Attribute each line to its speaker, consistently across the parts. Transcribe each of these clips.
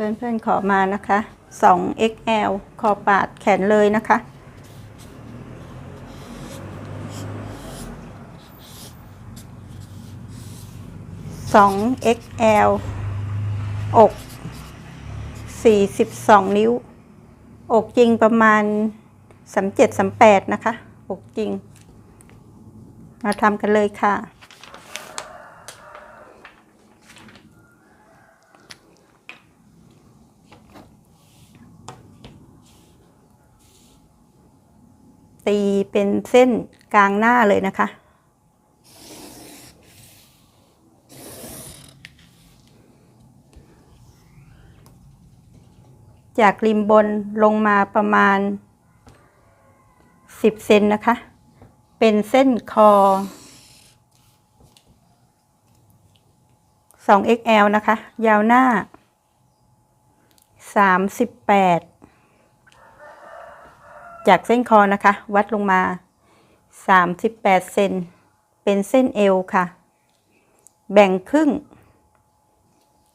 Speaker 1: เพื่อนๆขอมานะคะ 2XL คอปาดแขนเลยนะคะ 2XL อก 42 นิ้ว อกจริงประมาณ 37 38 นะคะ อกจริง มาทำกันเลยค่ะ ตีเป็นเส้นกลางหน้าเลยนะคะ จากริมบนลงมาประมาณ 10 เซนนะคะ เป็นเส้นคอ 2XL นะคะ ยาวหน้า 38 จากเส้นคอนะคะ วัดลงมา 38เซนเป็นเส้นเอวค่ะ แบ่งครึ่ง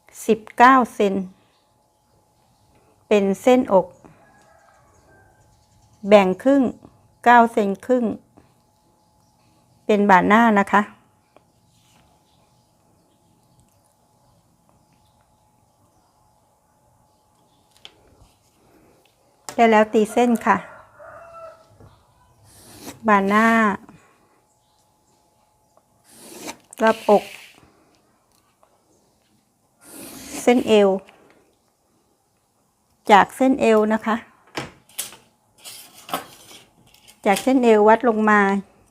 Speaker 1: 19เซนเป็นเส้นอก แบ่งครึ่ง 9 เซนครึ่ง เป็นบาหน้านะคะได้แล้วตีเส้นค่ะ บานหน้ารอบอก เส้นเอว จากเส้นเอวนะคะ จากเส้นเอววัดลงมา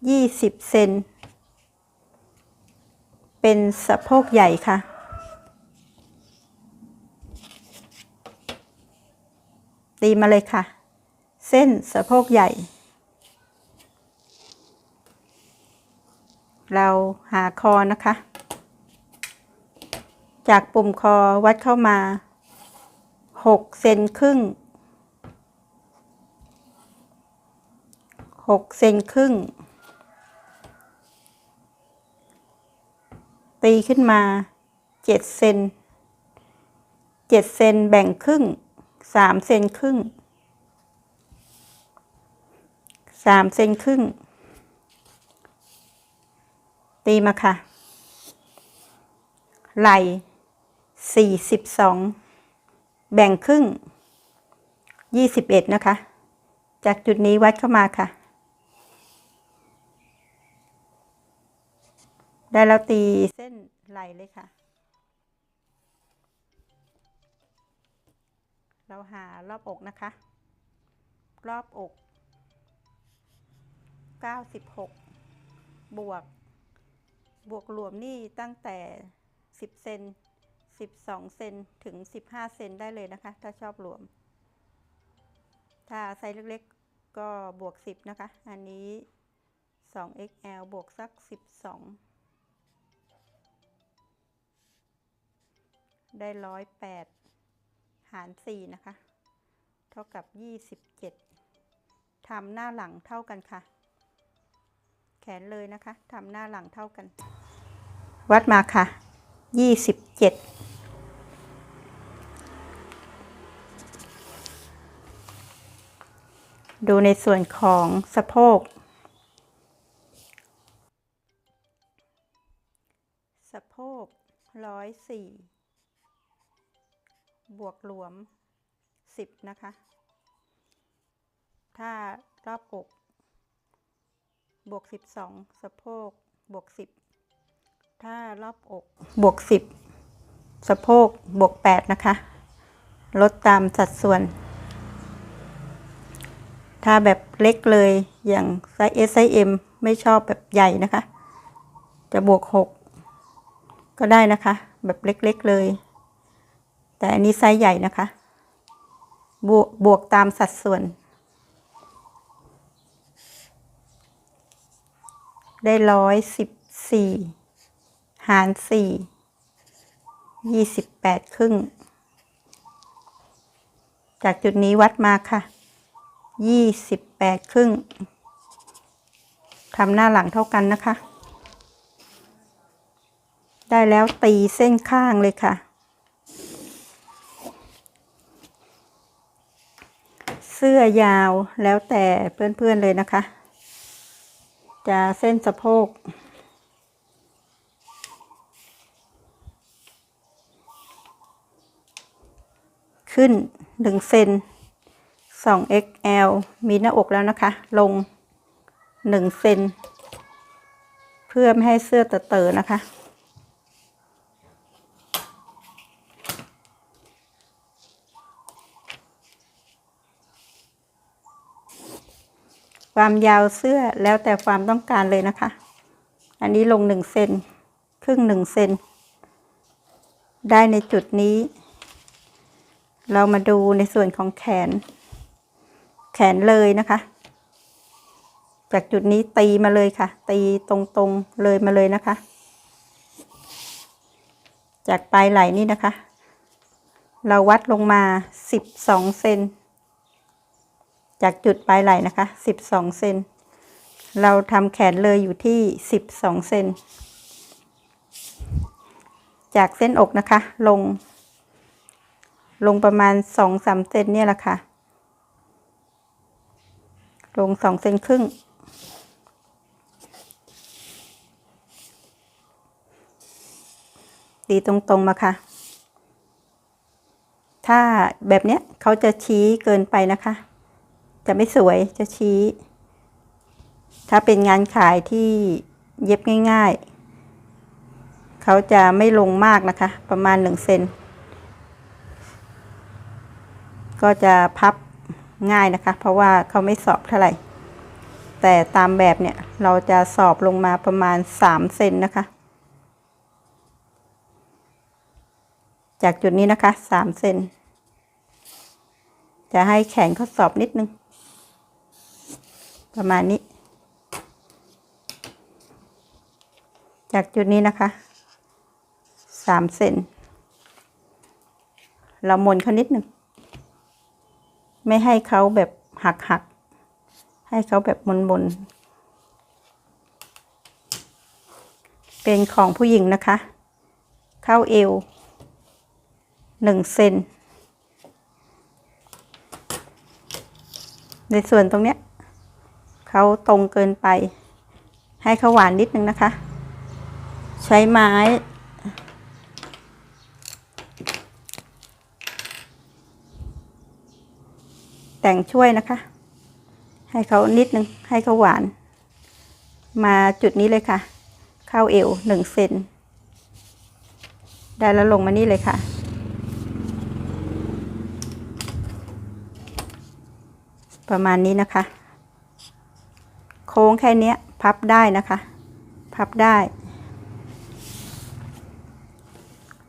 Speaker 1: 20 เซน เป็นสะโพกใหญ่ค่ะตีมาเลยค่ะ เส้นสะโพกใหญ่ เราหาคอนะคะ จากปุ่มคอวัดเข้ามา6เซนครึ่ง6เซนครึ่ง ตีขึ้นมา7เซน7เซนแบ่งครึ่ง3เซนครึ่ง3เซนครึ่ง ตีมาค่ะ ไหล่สี่สิบสองแบ่งครึ่งยี่สิบเอ็ดนะคะ จากจุดนี้วัดเข้ามาค่ะ ได้แล้วตีเส้นไหล่เลยค่ะ เราหารอบอกนะคะ รอบอก 96 บวก บวกรวมนี่ตั้งแต่ 10 เซน 12 เซนถึง 15 เซนได้เลยนะคะ ถ้าชอบรวม ถ้าไซส์เล็กๆ ก็บวก 10 นะคะ อันนี้ 2XL บวกสัก 12 ได้ 108 หาร 4 นะคะ เท่ากับ 27ทำหน้าหลังเท่ากันค่ะ แขนเลยนะคะทำหน้าหลังเท่ากัน วัดมาค่ะยี่สิบเจ็ดดูในส่วนของสะโพก สะโพกร้อยสี่บวกรวมสิบนะคะ ถ้ารอบอก บวก 12 สะโพกบวก 10 ถ้ารอบอกบวก 10 สะโพกบวก 8 นะคะ ลดตามสัดส่วน ถ้าแบบเล็กเลยอย่างไซส์ S ไซส์ M ไม่ชอบแบบใหญ่นะคะ จะบวก 6 ก็ได้นะคะ แบบเล็กๆเลย แต่อันนี้ไซส์ใหญ่นะคะ บวกบวกตามสัดส่วน ได้ร้อยสิบสี่หารสี่ยี่สิบแปดครึ่ง จากจุดนี้วัดมาค่ะยี่สิบแปดครึ่งทำหน้าหลังเท่ากันนะคะ ได้แล้วตีเส้นข้างเลยค่ะ เสื้อยาวแล้วแต่เพื่อนๆเลยนะคะ จะเส้นสะโพก ขึ้นหนึ่งเซนสอง XL มีหน้าอกแล้วนะคะ ลงหนึ่งเซนเพื่อไม่ให้เสื้อเต๋อนะคะ ความยาวเสื้อแล้วแต่ความต้องการเลยนะคะ อันนี้ลงหนึ่งเซนครึ่งหนึ่งเซนได้ในจุดนี้ เรามาดูในส่วนของแขน แขนเลยนะคะ จากจุดนี้ตีมาเลยค่ะ ตีตรงๆเลยมาเลยนะคะ จากปลายไหล่นี่นะคะ เราวัดลงมาสิบสองเซน จากจุดปลายไหล่นะคะสิบสองเซน เราทำแขนเลยอยู่ที่สิบสองเซน จากเส้นอกนะคะ ลง ลงประมาณสองสามเซนเนี่ยแหละค่ะ ลงสองเซนครึ่ง ตีตรงๆมาค่ะถ้าแบบเนี้ยเขาจะชี้เกินไปนะคะ จะไม่สวยจะชี้ ถ้าเป็นงานขายที่เย็บง่าย ๆ เขาจะไม่ลงมากนะคะ ประมาณหนึ่งเซนก็จะพับง่ายนะคะ เพราะว่าเขาไม่สอบเท่าไหร่ แต่ตามแบบเนี่ยเราจะสอบลงมาประมาณสามเซนนะคะ จากจุดนี้นะคะสามเซนจะให้แขนเขาสอบนิดนึง ประมาณนี้ จากจุดนี้นะคะสามเซนเรามนเขานิดนึงไม่ให้เขาแบบหักหัก ให้เขาแบบมนมนเป็นของผู้หญิงนะคะ เข้าเอวหนึ่งเซนในส่วนตรงเนี้ย เขาตรงเกินไป ให้เขาหวานนิดนึงนะคะ ใช้ไม้ แต่งช่วยนะคะ ให้เขานิดนึง ให้เขาหวาน มาจุดนี้เลยค่ะ เข้าเอวหนึ่งเซนได้แล้วลงมานี่เลยค่ะประมาณนี้นะคะ โค้งแค่เนี้ยพับได้นะคะ พับได้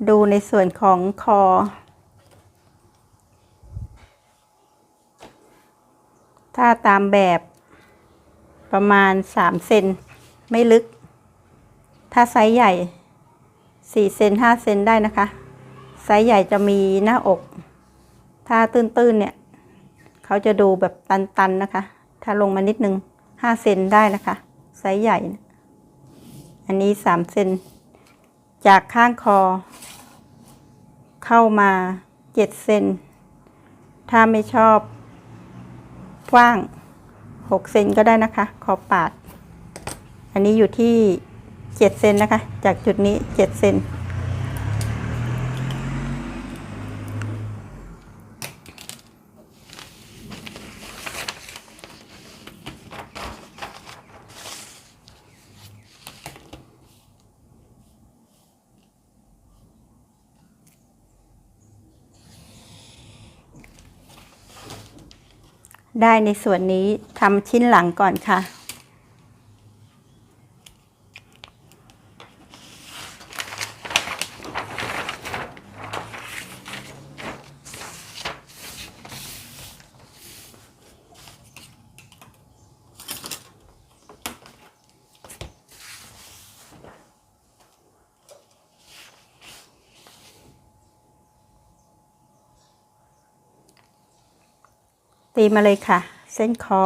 Speaker 1: ดูในส่วนของคอ ถ้าตามแบบประมาณสามเซนไม่ลึก ถ้าไซส์ใหญ่สี่เซนห้าเซนได้นะคะ ไซส์ใหญ่จะมีหน้าอก ถ้าตื้นๆเนี่ย เขาจะดูแบบตันๆนะคะ ถ้าลงมานิดนึง ห้าเซนได้นะคะไซส์ใหญ่ อันนี้สามเซนจากข้างคอ เข้ามาเจ็ดเซนถ้าไม่ชอบกว้างหกเซนก็ได้นะคะขอปาด อันนี้อยู่ที่เจ็ดเซนนะคะ จากจุดนี้เจ็ดเซน ได้ในส่วนนี้ทำชิ้นหลังก่อนค่ะ ตีมาเลยค่ะ เส้นคอ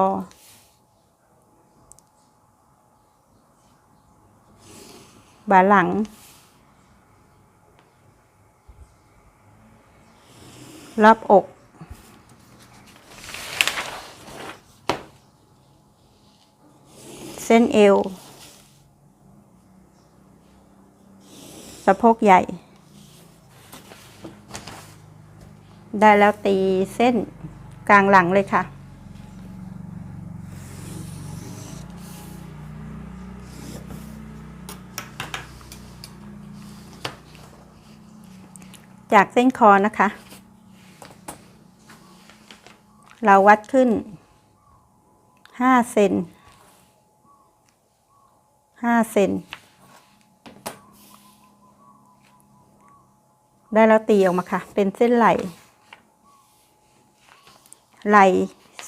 Speaker 1: บ่าหลัง รอบอก เส้นเอว สะโพกใหญ่ ได้แล้วตีเส้น กลางหลังเลยค่ะ จากเส้นคอนะคะ เราวัดขึ้นห้าเซนห้าเซนได้แล้วตีออกมาค่ะ เป็นเส้นไหล ไหล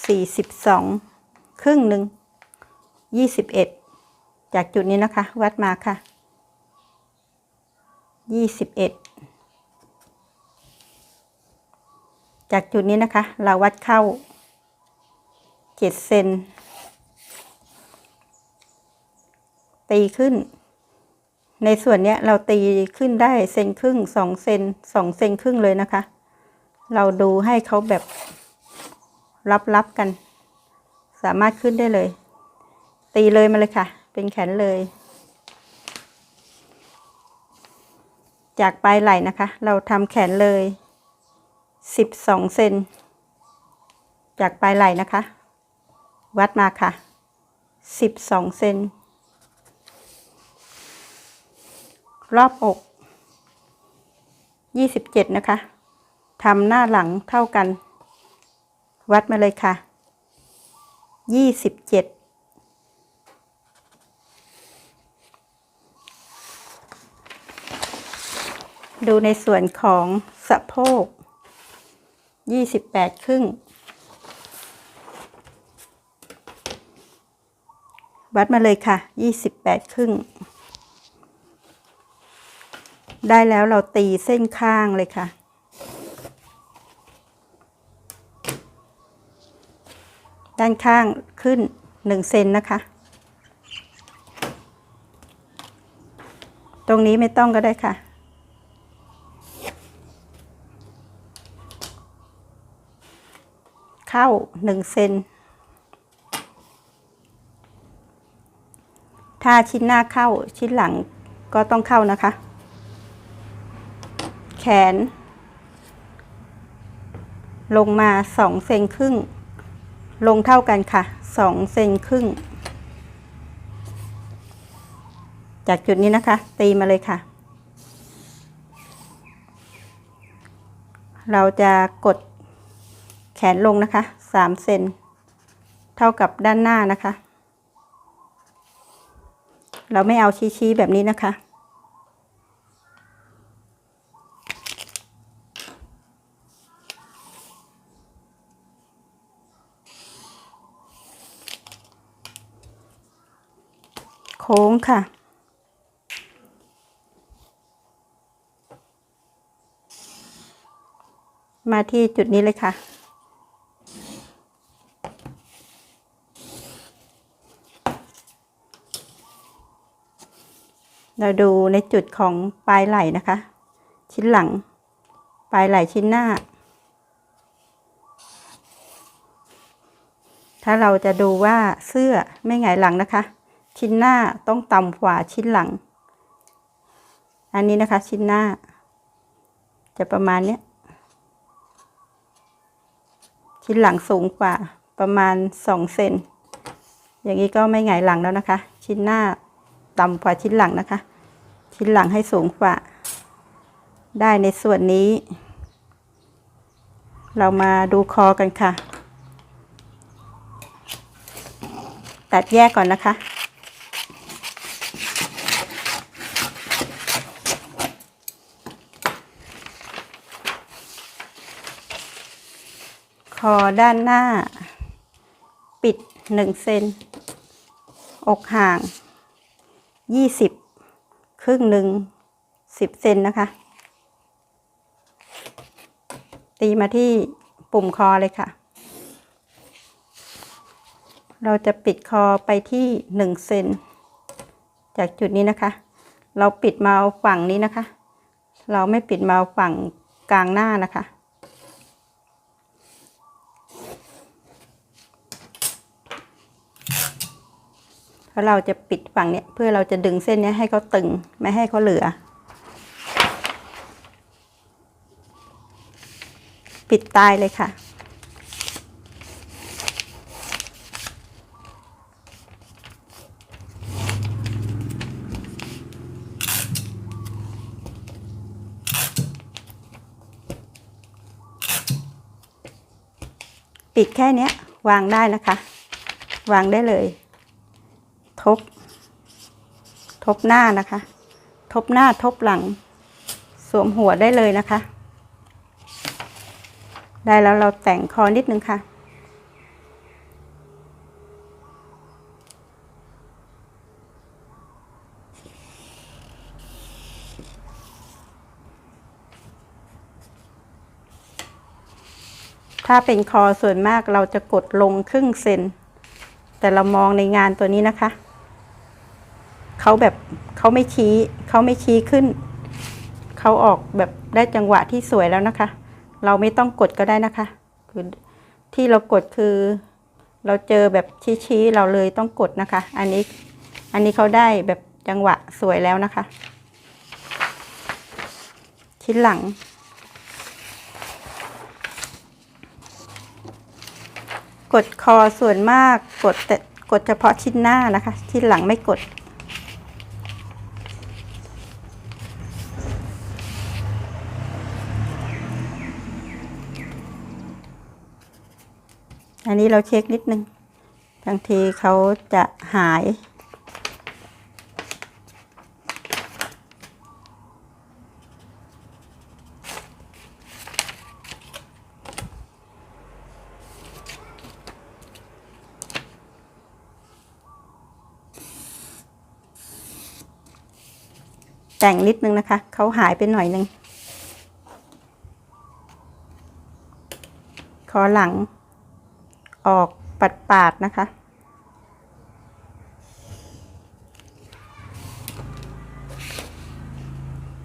Speaker 1: สี่สิบสองครึ่งหนึ่งยี่สิบเอ็ดจากจุดนี้นะคะ วัดมาค่ะยี่สิบเอ็ดจากจุดนี้นะคะ เราวัดเข้าเจ็ดเซนตีขึ้น ในส่วนเนี้ยเราตีขึ้นได้เซนครึ่งสองเซนสองเซนครึ่งเลยนะคะ เราดูให้เขาแบบ รับๆกัน สามารถขึ้นได้เลย ตีเลยมาเลยค่ะ เป็นแขนเลย จากปลายไหล่นะคะ เราทำแขนเลยสิบสองเซนจากปลายไหล่นะคะ วัดมาค่ะสิบสองเซนรอบอกยี่สิบเจ็ดนะคะทำหน้าหลังเท่ากัน วัดมาเลยค่ะ ยี่สิบเจ็ดดูในส่วนของสะโพกยี่สิบแปดครึ่ง วัดมาเลยค่ะยี่สิบแปดครึ่ง ได้แล้วเราตีเส้นข้างเลยค่ะ ด้านข้างขึ้นหนึ่งเซนนะคะ ตรงนี้ไม่ต้องก็ได้ค่ะ เข้าหนึ่งเซนถ้าชิ้นหน้าเข้าชิ้นหลังก็ต้องเข้านะคะ แขน ลงมาสองเซนครึ่ง ลงเท่ากันค่ะสองเซนครึ่ง จากจุดนี้นะคะ ตีมาเลยค่ะ เราจะกดแขนลงนะคะสามเซนเท่ากับด้านหน้านะคะ เราไม่เอาชี้ๆแบบนี้นะคะ งค่ะ มาที่จุดนี้เลยค่ะ เราดูในจุดของปลายไหล่นะคะ ชิ้นหลัง ปลายไหล่ชิ้นหน้าถ้าเราจะดูว่าเสื้อไม่หงายหลังนะคะ ชิ้นหน้าต้องต่ำกว่าชิ้นหลัง อันนี้นะคะชิ้นหน้า จะประมาณเนี้ย ชิ้นหลังสูงกว่าประมาณสองเซน อย่างนี้ก็ไม่หงายหลังแล้วนะคะ ชิ้นหน้าต่ำกว่าชิ้นหลังนะคะ ชิ้นหลังให้สูงกว่า ได้ในส่วนนี้ เรามาดูคอกันค่ะ ตัดแยกก่อนนะคะ คอด้านหน้า ปิดหนึ่งเซน อกห่างยี่สิบครึ่งหนึ่งสิบเซนนะคะ ตีมาที่ปุ่มคอเลยค่ะ เราจะปิดคอไปที่หนึ่งเซน จากจุดนี้นะคะ เราปิดมาฝั่งนี้นะคะ เราไม่ปิดมาฝั่งกลางหน้านะคะ เพราะเราจะปิดฝั่งเนี้ยเพื่อเราจะดึงเส้นเนี้ยให้เขาตึงไม่ให้เขาเหลือ ปิดตายเลยค่ะ ปิดแค่เนี้ยวางได้นะคะ วางได้เลย ทบ ทบหน้านะคะ ทบหน้าทบหลัง สวมหัวได้เลยนะคะ ได้แล้วเราแต่งคอนิดนึงค่ะถ้าเป็นคอส่วนมากเราจะกดลงครึ่งเซน แต่เรามองในงานตัวนี้นะคะ เขาแบบเขาไม่ชี้เขาไม่ชี้ขึ้น เขาออกแบบได้จังหวะที่สวยแล้วนะคะ เราไม่ต้องกดก็ได้นะคะคือที่เรากดคือ เราเจอแบบชี้ๆเราเลยต้องกดนะคะ อันนี้อันนี้เขาได้แบบจังหวะสวยแล้วนะคะ ชิ้นหลังกดคอส่วนมากกดแต่กดเฉพาะชิ้นหน้านะคะ ชิ้นหลังไม่กด อันนี้เราเช็คนิดนึงบางทีเขาจะหาย แต่งนิดนึงนะคะ เขาหายไปหน่อยนึง คอหลัง ออกปัดปาดนะคะ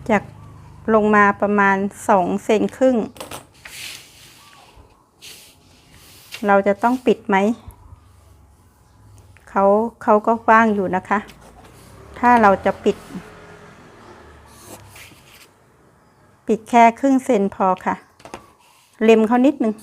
Speaker 1: จากลงมาประมาณสองเซนครึ่ง เราจะต้องปิดไหม เขาเขาก็กว้างอยู่นะคะ ถ้าเราจะปิด ปิดแค่ครึ่งเซนพอค่ะ เล็มเขานิดนึง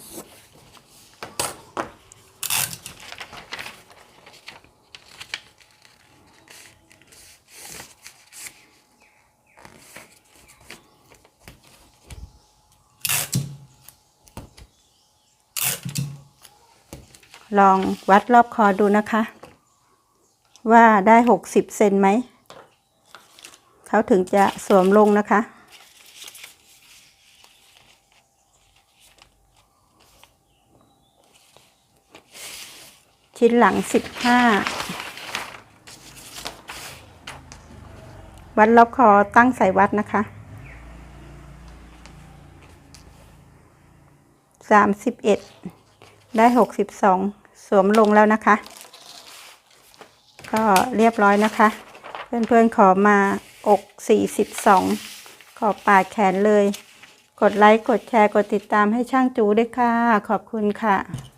Speaker 1: ลองวัดรอบคอดูนะคะ ว่าได้หกสิบเซนไหม เขาถึงจะสวมลงนะคะ ชิ้นหลังสิบห้าวัดรอบคอตั้งใส่วัดนะคะสามสิบเอ็ดได้หก สวมลงแล้วนะคะ ก็เรียบร้อยนะคะ เพื่อนๆขอมาอกสี่สิบสองขอบปาดแขนเลย กดไลค์ กดแชร์ กดติดตามให้ช่างจูด้วยค่ะ ขอบคุณค่ะ